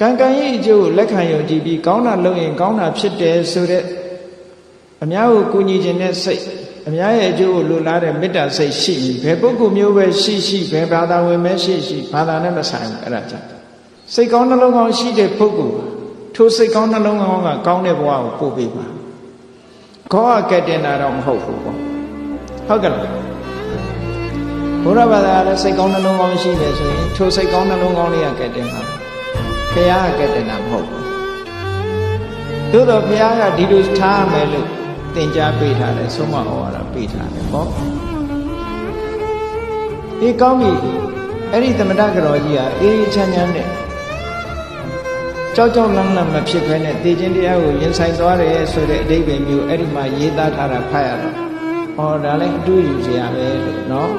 ကံကံရဲ့အကျိုးကိုလက်ခံယုံကြည်ပြီးကောင်းတာလုပ်ရင်ကောင်းတာဖြစ်တယ်ဆိုတဲ့အများကိုကူညီခြင်းတဲ့စိတ်အများရဲ့အကျိုးကိုလိုလားတဲ့မေတ္တာစိတ်ရှိရင်ဘယ်ပုဂ္ဂိုလ်မျိုးပဲရှိရှိဘယ်ဘာသာဝင်ပဲရှိရှိဘာသာနဲ့မဆိုင်ဘူးအဲ့ဒါကြောင့်စိတ်ကောင်းနှလုံးကောင်းရှိတဲ့ပုဂ္ဂိုလ်ထိုစိတ်ကောင်းနှလုံးကောင်းကကောင်းတဲ့ဘဝကိုပို့ပေးပါခေါ်ကကဲတင်တာတော့မဟုတ်ဘူးပေါ့ဟုတ်ကဲ့လားဘုရားဘာသာလည်းစိတ်ကောင်းနှလုံးကောင်းရှိတယ်ဆိုရင်ထိုစိတ်ကောင်းနှလုံးကောင်းလေးကကဲတင်ပါ ဘုရားကကတနာမဟုတ်ဘူးသို့တော့ဘုရားကဒီလိုထားရမယ်လို့သင်ကြားပေးထားတယ်ဆုံးမဩဝါဒပေးထားတယ်ပေါ့ဒီကောင်းပြီအဲ့ဒီသမဏကတော်ကြီးဟာအေးချမ်းချမ်းနဲ့ကြောက်ကြောက်လန့်လန့်မဖြစ်ခဲနဲ့တည်ခြင်းတရားကိုရင်ဆိုင်သွားတယ်ဆိုတဲ့အဓိပ္ပာယ်မျိုးအဲ့ဒီမှာရေးသားထားတာဖတ်ရတော့ဟောဒါလည်းအတူယူစရာပဲလို့နော်